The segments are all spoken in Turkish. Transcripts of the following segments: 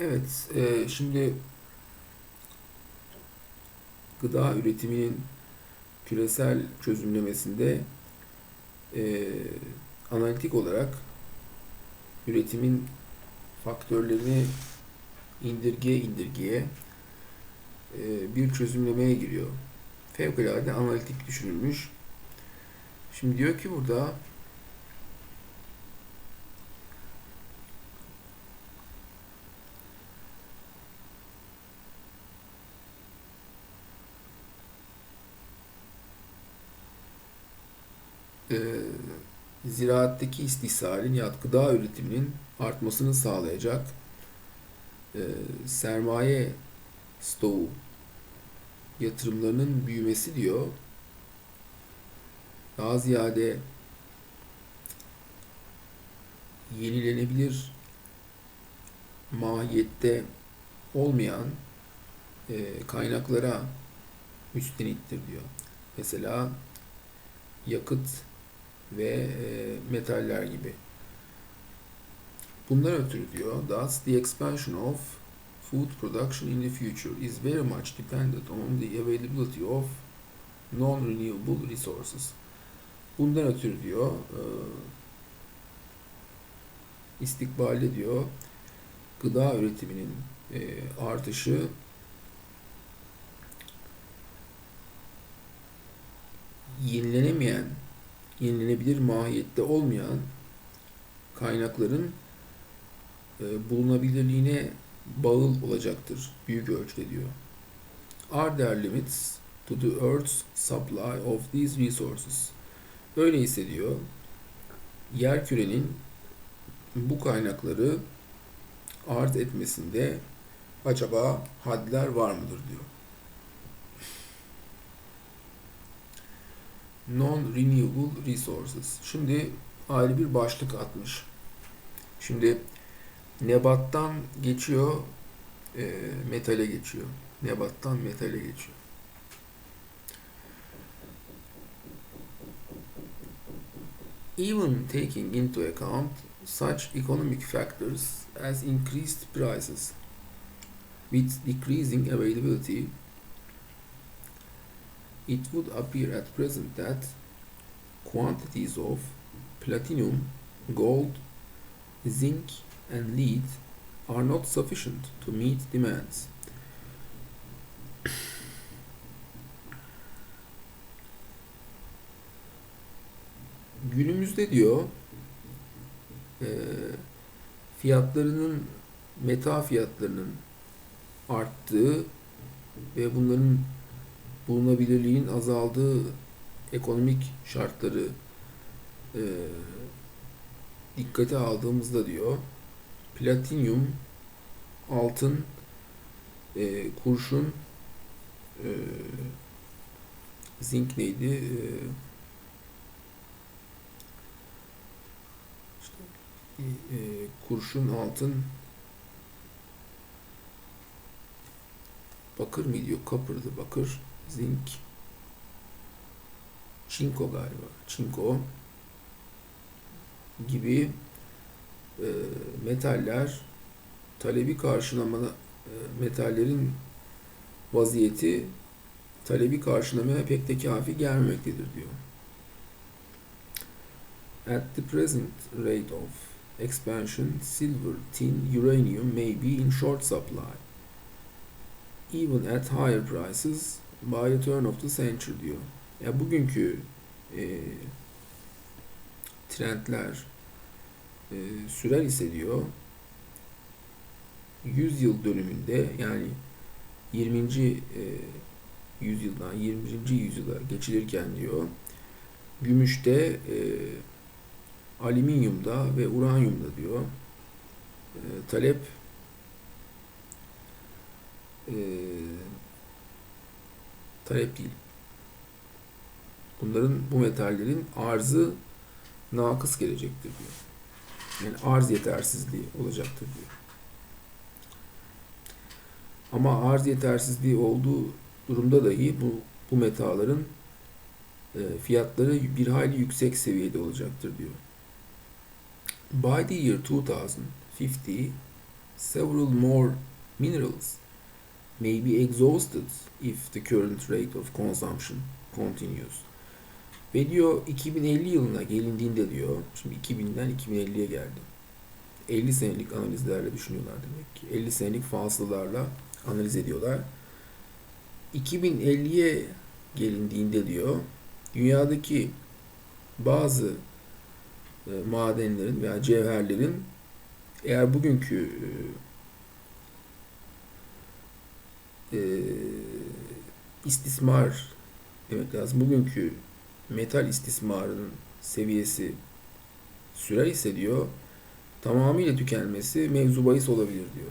Evet, e, şimdi gıda üretiminin küresel çözümlemesinde e, analitik olarak üretimin faktörlerini indirgeye indirgeye e, bir çözümlemeye giriyor. Fevkalade analitik düşünülmüş. Şimdi diyor ki burada e, ziraatteki istihsalin ya gıda üretiminin artmasını sağlayacak e, sermaye stoğu yatırımlarının büyümesi diyor. Daha ziyade yenilenebilir mahiyette olmayan e, kaynaklara müstenittir diyor. Mesela yakıt ve e, metaller gibi. Bundan ötürü diyor, thus the expansion of food production in the future is very much dependent on the availability of non-renewable resources. Bundan ötürü diyor, e, istikbalde diyor, gıda üretiminin e, artışı yenilenemeyen, yenilenebilir mahiyette olmayan kaynakların e, bulunabilirliğine bağıl olacaktır büyük ölçüde diyor. Are there limits to the Earth's supply of these resources? Öyleyse diyor, yer kürenin bu kaynakları arz etmesinde acaba hadler var mıdır diyor. Non-renewable resources. Şimdi ayrı bir başlık atmış. Şimdi nebattan geçiyor, e, metale geçiyor. Nebattan metale geçiyor. Even taking into account such economic factors as increased prices with decreasing availability, it would appear at present that quantities of platinum, gold, zinc, and lead are not sufficient to meet demands. Günümüzde diyor e, fiyatlarının meta fiyatlarının arttığı ve bunların bulunabilirliğin azaldığı ekonomik şartları e, dikkate aldığımızda diyor platinyum, altın, e, kurşun, e, zinc neydi? E, e, kurşun, altın, bakır mıydı? Yok, copper'dı bakır, zinc, çinko galiba, çinko gibi e, metaller talebi karşılama e, metallerin vaziyeti talebi karşılamaya pek de kafi gelmemektedir diyor. At the present rate of expansion, silver, tin, uranium may be in short supply. Even at higher prices by the turn of the century diyor. Ya bugünkü e, trendler e, sürer ise diyor 100 yıl dönümünde yani 20. E, yüzyıldan 21. yüzyıla geçilirken diyor gümüşte e, alüminyumda ve uranyumda diyor e, talep e, talep değil. Bunların bu metallerin arzı nakıs gelecektir diyor. Yani arz yetersizliği olacaktır diyor. Ama arz yetersizliği olduğu durumda dahi bu, bu metaların e, fiyatları bir hayli yüksek seviyede olacaktır diyor. By the year 2050, several more minerals may be exhausted if the current rate of consumption continues. Ve diyor 2050 yılına gelindiğinde diyor, şimdi 2000'den 2050'ye geldi. 50 senelik analizlerle düşünüyorlar demek ki. 50 senelik fasılalarla analiz ediyorlar. 2050'ye gelindiğinde diyor, dünyadaki bazı e, madenlerin veya cevherlerin eğer bugünkü e, istismar demek lazım. Bugünkü metal istismarının seviyesi sürer ise diyor tamamıyla tükenmesi mevzu bahis olabilir diyor.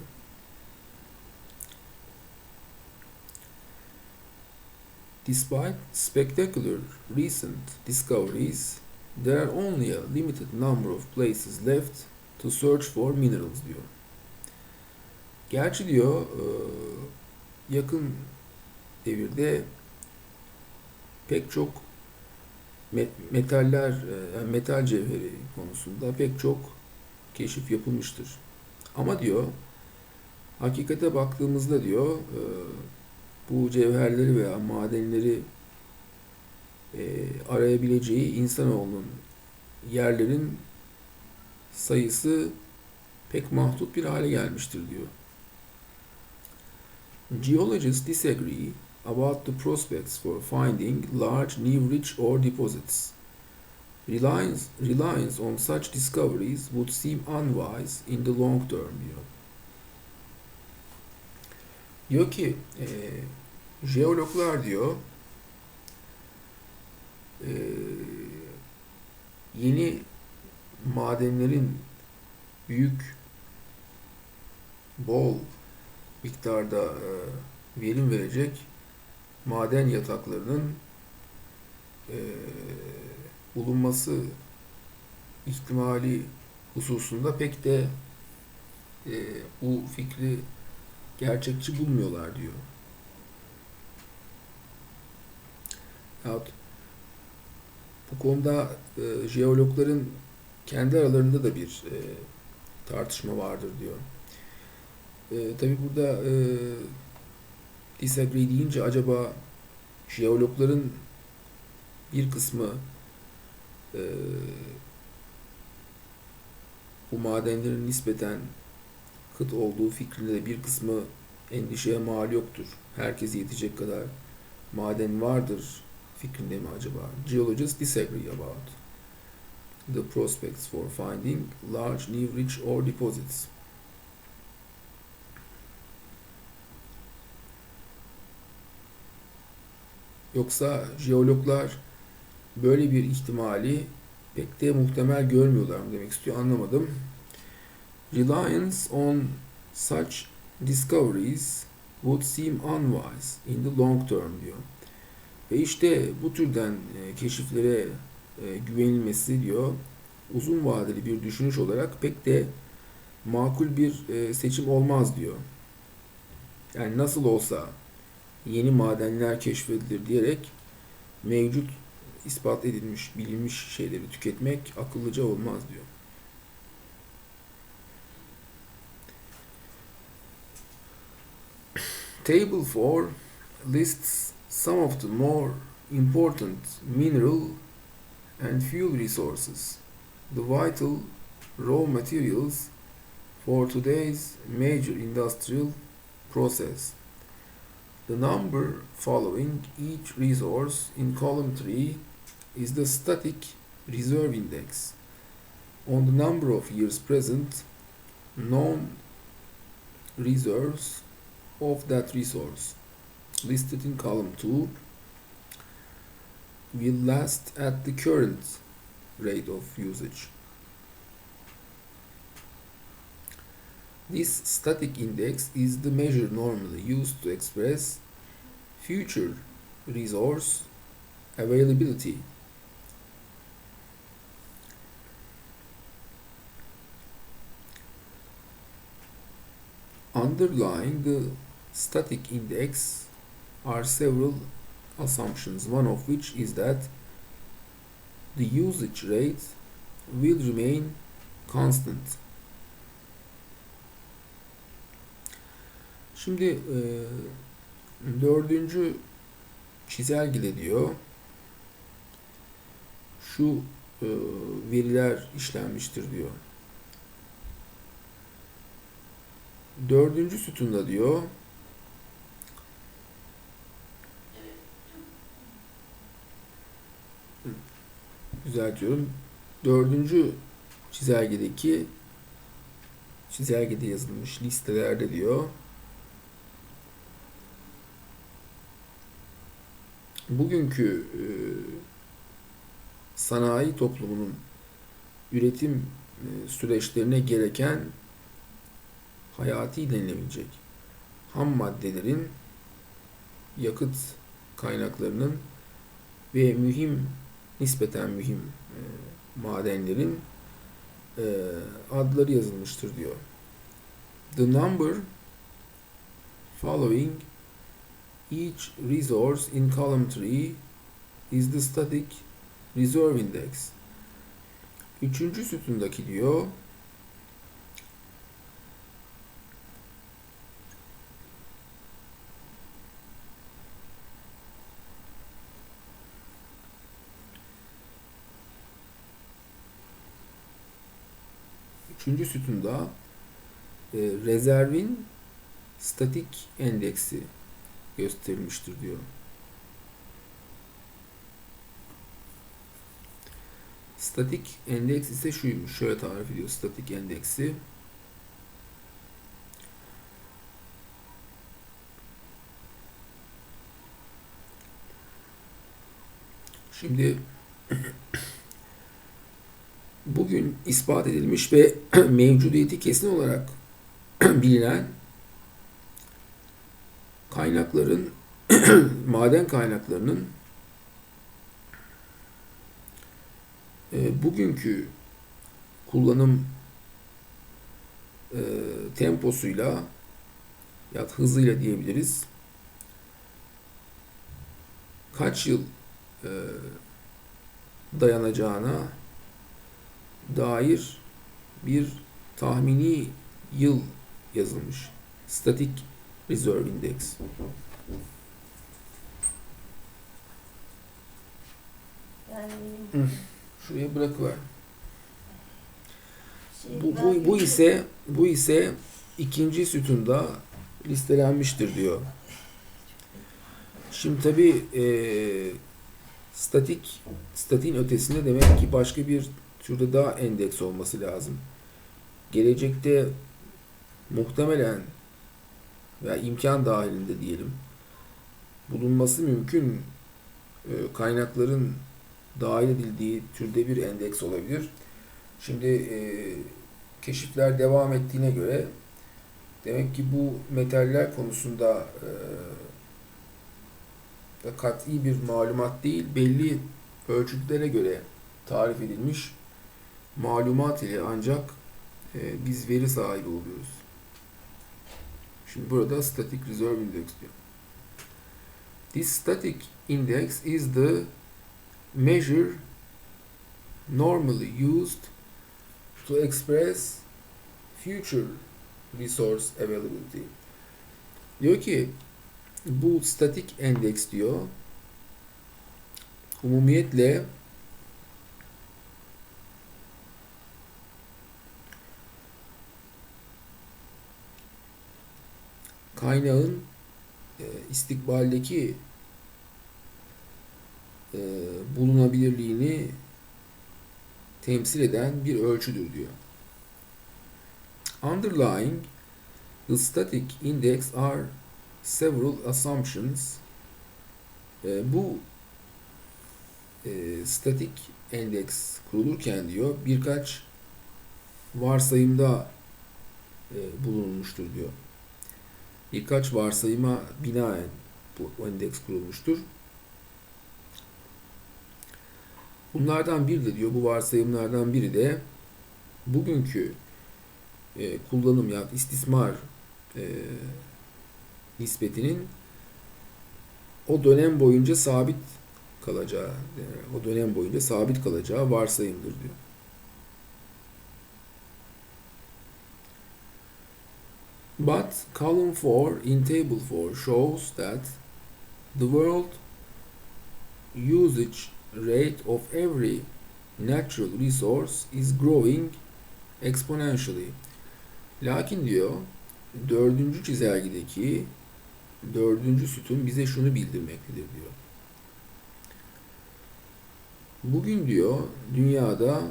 Despite spectacular recent discoveries, there are only a limited number of places left to search for minerals diyor. Gerçi diyor e, yakın devirde pek çok metaller, e, metal cevheri konusunda pek çok keşif yapılmıştır. Ama diyor hakikate baktığımızda diyor e, bu cevherleri veya madenleri e, arayabileceği insanoğlunun yerlerin sayısı pek mahdut bir hale gelmiştir diyor. Geologists disagree about the prospects for finding large new rich ore deposits. Reliance, reliance on such discoveries would seem unwise in the long term diyor. Diyor ki e, jeologlar diyor e, yeni madenlerin büyük bol miktarda e, verim verecek maden yataklarının e, bulunması ihtimali hususunda pek de e, bu fikri gerçekçi bulmuyorlar diyor. Yahut bu konuda e, jeologların kendi aralarında da bir e, tartışma vardır diyor. E, Tabi burada e, disagree deyince acaba jeologların bir kısmı e, bu madenlerin nispeten kıt olduğu fikrinde bir kısmı endişeye mal yoktur. Herkese yetecek kadar maden vardır fikrinde mi acaba? Geologists disagree about the prospects for finding large new rich ore deposits. Yoksa jeologlar böyle bir ihtimali pek de muhtemel görmüyorlar mı demek istiyor anlamadım. Reliance on such discoveries would seem unwise in the long term diyor. Ve işte bu türden e, keşiflere e, güvenilmesi diyor uzun vadeli bir düşünüş olarak pek de makul bir e, seçim olmaz diyor. Yani nasıl olsa yeni madenler keşfedilir diyerek mevcut ispat edilmiş, bilinmiş şeyleri tüketmek akıllıca olmaz diyor. Table 4 lists some of the more important mineral and fuel resources, the vital raw materials for today's major industrial process. The number following each resource in column 3 is the static reserve index on the number of years present known reserves of that resource listed in column 2 will last at the current rate of usage. This static index is the measure normally used to express future resource availability. Underlying the static index are several assumptions, one of which is that the usage rate will remain constant Şimdi e, dördüncü çizelgede diyor şu e, veriler işlenmiştir diyor. Dördüncü sütunda diyor düzeltiyorum. Dördüncü çizelgedeki çizelgede yazılmış listelerde diyor bugünkü e, sanayi toplumunun üretim e, süreçlerine gereken hayati denilebilecek ham maddelerin yakıt kaynaklarının ve mühim nispeten mühim e, madenlerin e, adları yazılmıştır diyor. The number following each resource in column 3 is the static reserve index. Üçüncü sütundaki diyor Üçüncü sütunda e, rezervin statik endeksi gösterilmiştir diyor. Statik endeks ise şuymuş. Şöyle tarif ediyor statik endeksi. Şimdi bugün ispat edilmiş ve mevcudiyeti kesin olarak bilinen kaynakların maden kaynaklarının e, bugünkü kullanım e, temposuyla ya hızıyla diyebiliriz kaç yıl e, dayanacağına dair bir tahmini yıl yazılmış. Static Reserve Index. Yani Hı. Şuraya bırakıver. şey, Bu, bu, bu ise bu ise ikinci sütunda listelenmiştir diyor. Şimdi tabi e, statik statin ötesinde demek ki başka bir türde daha endeks olması lazım. Gelecekte muhtemelen veya imkan dahilinde diyelim bulunması mümkün e, kaynakların dahil edildiği türde bir endeks olabilir. Şimdi e, keşifler devam ettiğine göre demek ki bu metaller konusunda e, kat'i bir malumat değil, belli ölçütlere göre tarif edilmiş malumat ile ancak e, biz veri sahibi oluyoruz. Şimdi burada static reserve index diyor. This static index is the measure normally used to express future resource availability. Diyor ki bu statik endeks diyor umumiyetle kaynağın e, istikbaldeki e, bulunabilirliğini temsil eden bir ölçüdür diyor. Underlying the static index are several assumptions. E, bu e, statik endeks kurulurken diyor birkaç varsayımda e, bulunmuştur diyor. Birkaç varsayıma binaen bu endeks kurulmuştur. Bunlardan biri de diyor, bu varsayımlardan biri de bugünkü e, kullanım ya istismar e, nispetinin o dönem boyunca sabit kalacağı, o dönem boyunca sabit kalacağı varsayımdır diyor. But column 4 in table 4 shows that the world usage rate of every natural resource is growing exponentially. Lakin diyor dördüncü çizelgedeki dördüncü sütun bize şunu bildirmektedir diyor. Bugün diyor dünyada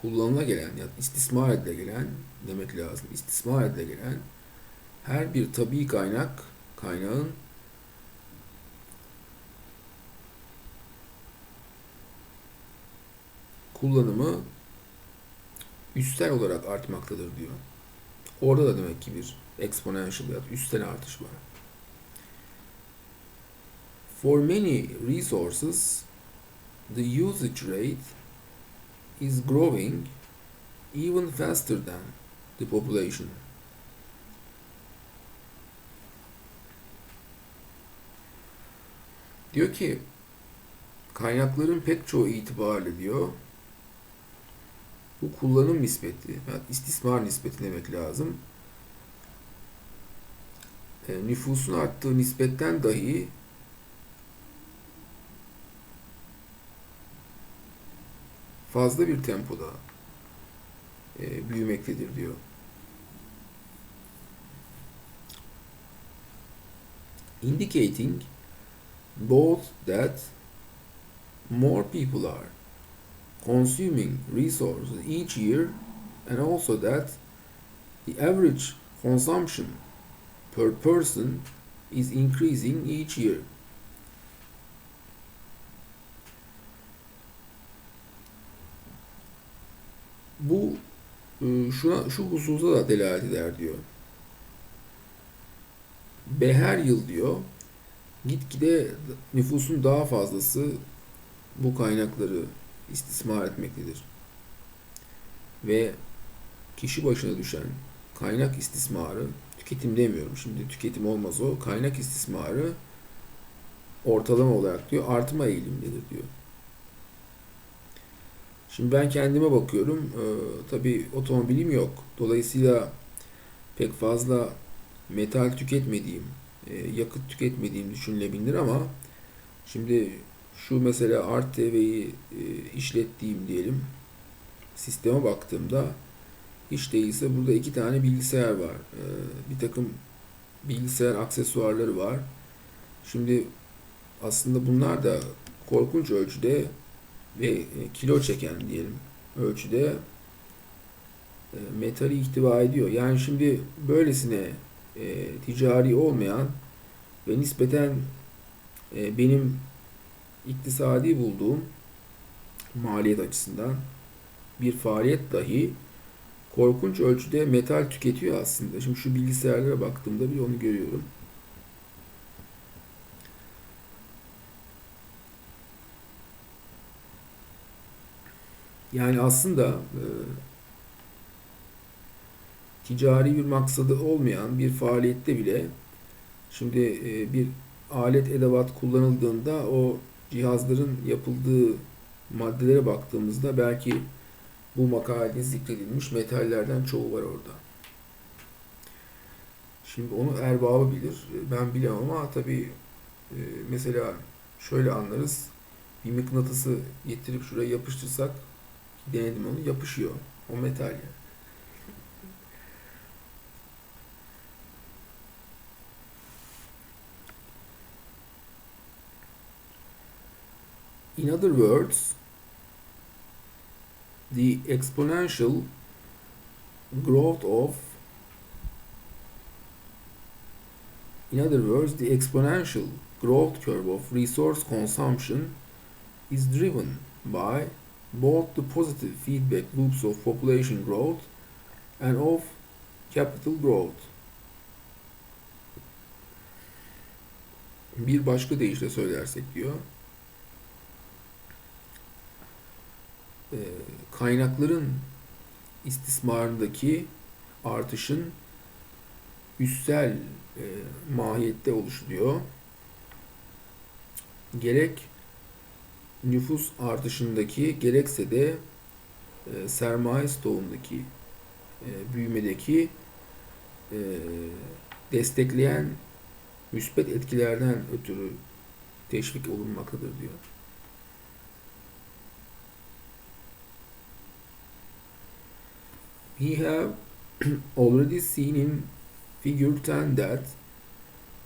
kullanıla gelen ya istismar edile gelen demek lazım. İstismar edile gelen her bir tabii kaynak kaynağın kullanımı üstel olarak artmaktadır diyor. Orada da demek ki bir exponential ya üstel artış var. For many resources, the usage rate is growing even faster than the population. Diyor ki kaynakların pek çoğu itibariyle diyor bu kullanım nispeti, yani istismar nispeti demek lazım. E, nüfusun arttığı nispetten dahi fazla bir tempoda e, büyümektedir diyor. Indicating both that more people are consuming resources each year and also that the average consumption per person is increasing each year. Bu e, şuna, şu hususa da delalet eder diyor. Ve her yıl diyor gitgide nüfusun daha fazlası bu kaynakları istismar etmektedir. Ve kişi başına düşen kaynak istismarı, tüketim demiyorum şimdi tüketim olmaz o, kaynak istismarı ortalama olarak diyor artma eğilimindedir diyor. Şimdi ben kendime bakıyorum. Ee, tabii otomobilim yok. Dolayısıyla pek fazla metal tüketmediğim, e, yakıt tüketmediğim düşünülebilir ama şimdi şu mesela Art TV'yi e, işlettiğim diyelim sisteme baktığımda hiç değilse burada iki tane bilgisayar var. E, bir takım bilgisayar aksesuarları var. Şimdi aslında bunlar da korkunç ölçüde ve e, kilo çeken diyelim ölçüde e, metali ihtiva ediyor. Yani şimdi böylesine e, ticari olmayan ve nispeten benim iktisadi bulduğum maliyet açısından bir faaliyet dahi korkunç ölçüde metal tüketiyor aslında. Şimdi şu bilgisayarlara baktığımda bir onu görüyorum. Yani aslında e, ticari bir maksadı olmayan bir faaliyette bile şimdi e, bir alet edevat kullanıldığında o cihazların yapıldığı maddelere baktığımızda belki bu makalede zikredilmiş metallerden çoğu var orada. Şimdi onu erbabı bilir. Ben bilemem ama tabii e, mesela şöyle anlarız. Bir mıknatısı getirip şuraya yapıştırsak denedim onu yapışıyor. O metal yani. In other words, the exponential growth of in other words the exponential growth curve of resource consumption is driven by both the positive feedback loops of population growth and of capital growth. Bir başka deyişle söylersek diyor, e, kaynakların istismarındaki artışın üstsel e, mahiyette oluşuyor. Gerek nüfus artışındaki gerekse de e, sermaye stoğundaki e, büyümedeki e, destekleyen müspet etkilerden ötürü teşvik olunmaktadır diyor. We have already seen in figure 10 that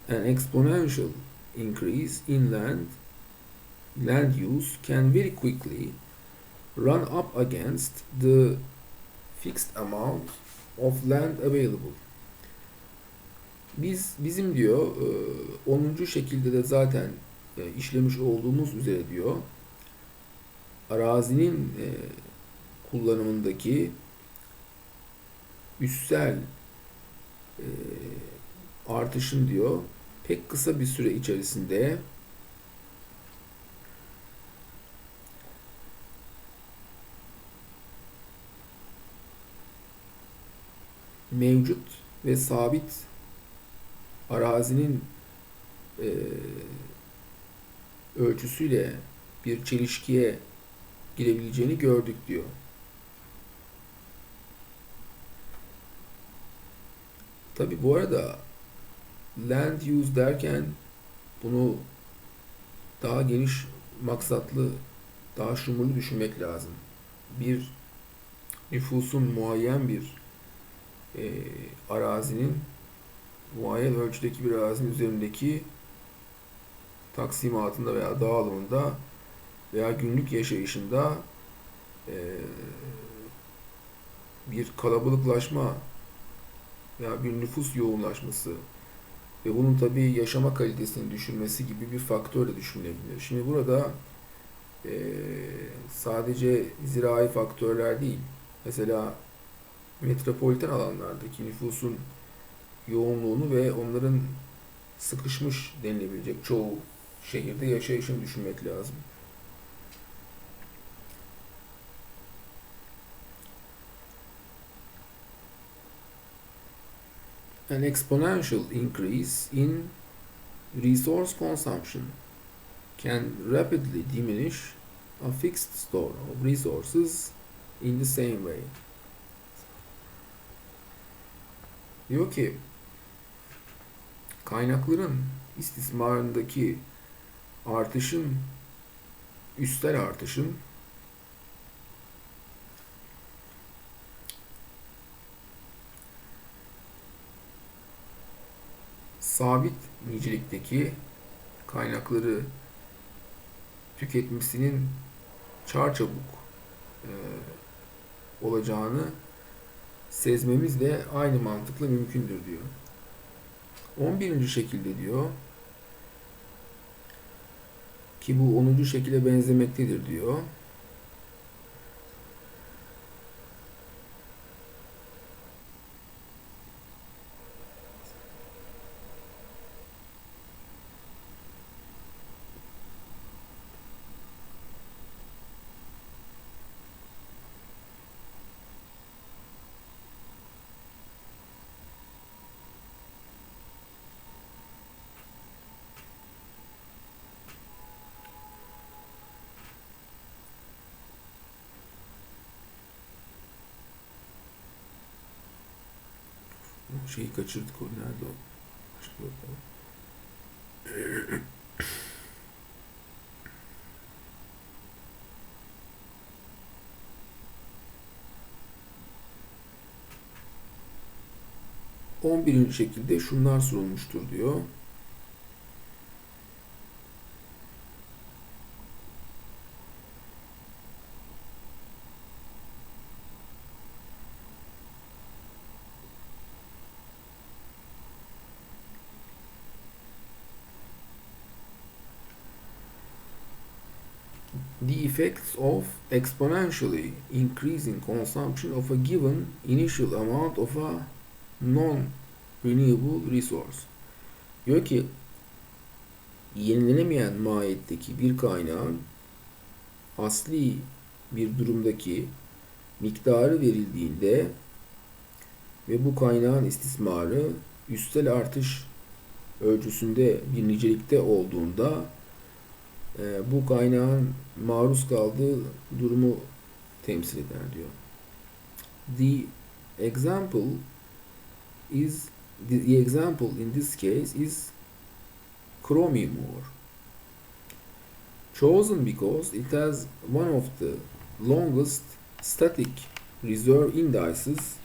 an exponential increase in land land use can very quickly run up against the fixed amount of land available. Biz bizim diyor 10. şekilde de zaten işlemiş olduğumuz üzere diyor arazinin kullanımındaki üssel artışın diyor pek kısa bir süre içerisinde mevcut ve sabit arazinin e, ölçüsüyle bir çelişkiye girebileceğini gördük diyor. Tabi bu arada land use derken bunu daha geniş maksatlı, daha şumurlu düşünmek lazım. Bir nüfusun muayyen bir e, arazinin muayyen ölçüdeki bir arazinin üzerindeki taksimatında veya dağılımında veya günlük yaşayışında e, bir kalabalıklaşma veya bir nüfus yoğunlaşması ve bunun tabii yaşama kalitesini düşürmesi gibi bir faktör de düşünülebilir. Şimdi burada e, sadece zirai faktörler değil, mesela metropoliten alanlardaki nüfusun yoğunluğunu ve onların sıkışmış denilebilecek çoğu şehirde yaşayışını düşünmek lazım. An exponential increase in resource consumption can rapidly diminish a fixed store of resources in the same way. Diyor ki kaynakların istismarındaki artışın üstel artışın sabit nicelikteki kaynakları tüketmesinin çarçabuk e, olacağını sezmemiz de aynı mantıkla mümkündür diyor. 11. şekilde diyor ki bu 10. şekilde benzemektedir diyor. Şeyi kaçırdık o nerede o? Başka bakalım. On birinci şekilde şunlar sorulmuştur diyor. the effects of exponentially increasing consumption of a given initial amount of a non-renewable resource. Diyor ki yenilenemeyen mahiyetteki bir kaynağın asli bir durumdaki miktarı verildiğinde ve bu kaynağın istismarı üstel artış ölçüsünde bir nicelikte olduğunda e, bu kaynağın maruz kaldığı durumu temsil eder diyor. The example is the example in this case is chromium ore. Chosen because it has one of the longest static reserve indices